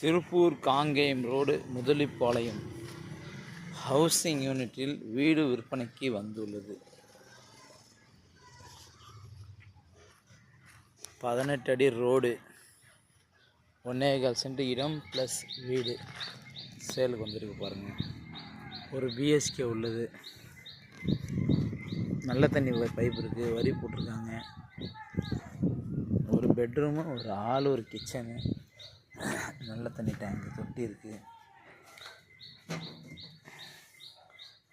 Tiruppur Kangeyam road Mudalipalayam housing யூனிட்டில் வீடு விற்பனைக்கு வந்துள்ளது. பதினெட்டு அடி ரோடு ஒன்னேகால் சென்ட் இடம் ப்ளஸ் வீடு. சேலுக்கு வந்திருக்கு பாருங்கள் ஒரு பிஎஸ்கே உள்ளது. நல்ல தண்ணி பைப் இருக்குது வரி போட்டிருக்காங்க. ஒரு பெட்ரூமு ஒரு ஆள் ஒரு கிச்சனு நல்ல தண்ணி டேங்க் தொட்டி இருக்குது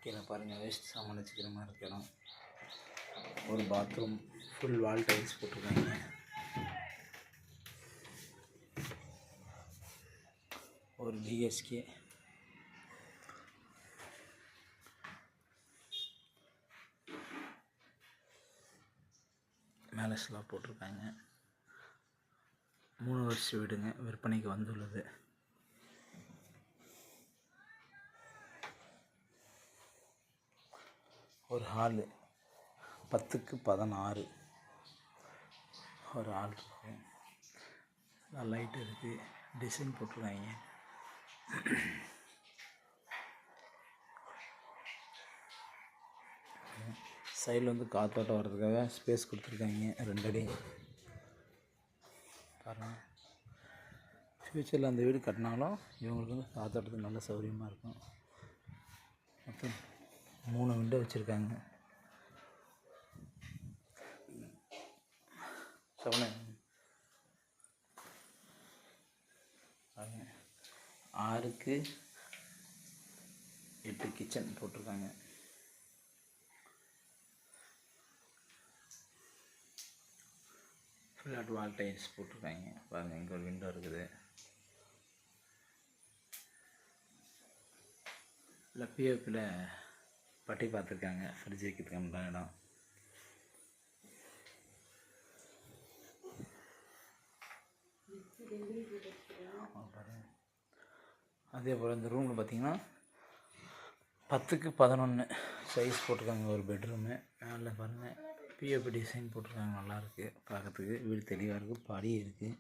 கீழே பாருங்கள் வேஸ்ட் சாமான் வச்சுக்கிற மாதிரி இருக்கு இடம். ஒரு பாத்ரூம் ஃபுல் வால் டைல்ஸ் போட்டிருக்காங்க. ஒரு பிஹெச்கே மேலே ஸ்லாப் போட்டிருக்காங்க. மூணு வருஷம் வீடுங்க விற்பனைக்கு வந்துள்ளது. ஒரு ஹாலு பத்துக்கு பதினாறு. ஒரு ஹால் இருக்கு. லைட் இருக்குது டிசைன் போட்டிருக்காங்க. சைடில் வந்து காற்றோட்டம் வர்றதுக்காக ஸ்பேஸ் கொடுத்துருக்காங்க. ரெண்டு அடி. பாருங்கள் ஃப்யூச்சரில் அந்த வீடு கட்டினாலும் இவங்களுக்கு வந்து காற்றோட்டத்துக்கு நல்ல சௌகரியமாக இருக்கும். மொத்தம் மூணு விண்டோ வச்சுருக்காங்க. ஆறுக்கு எட்டு கிச்சன் போட்டிருக்காங்க. ஃபுல்லாக டுவால் டைல்ஸ் போட்டிருக்காங்க. பாருங்கள் இங்கே ஒரு விண்டோ இருக்குது. இல்லை பிஎஃப்பில் பட்டி பார்த்துருக்காங்க. ஃப்ரிட்ஜ் வைக்கிறதுக்கான இடம். அதே போல் இந்த ரூமில் பார்த்தீங்கன்னா பத்துக்கு பதினொன்று சைஸ் போட்டிருக்காங்க ஒரு பெட்ரூமு மேலே பாருங்கள் பிஎஃப் டிசைன் போட்டிருக்காங்க நல்லாயிருக்கு பார்க்கறதுக்கு வீடு தெளிவாக இருக்குது படி இருக்குது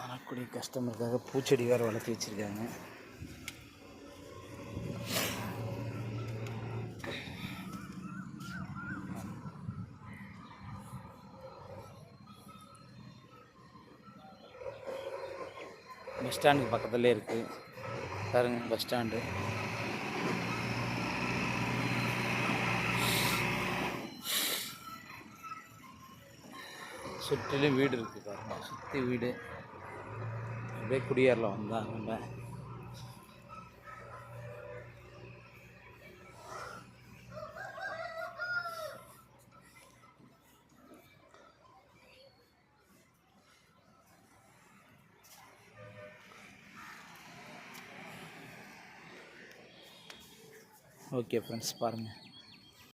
வரக்கூடிய கஸ்டமருக்காக பூச்செடி வேறு வளர்த்து வச்சுருக்காங்க. பஸ் ஸ்டாண்டுக்கு பக்கத்துலேயே இருக்குது பாருங்க பஸ் ஸ்டாண்டு. சுற்றிலும் வீடு இருக்குது பாருங்க. சுற்றி வீடு. அப்படியே குடியேறலாம். வந்தால் நம்ம ஓகே ஃப்ரெண்ட்ஸ் பாருங்கள்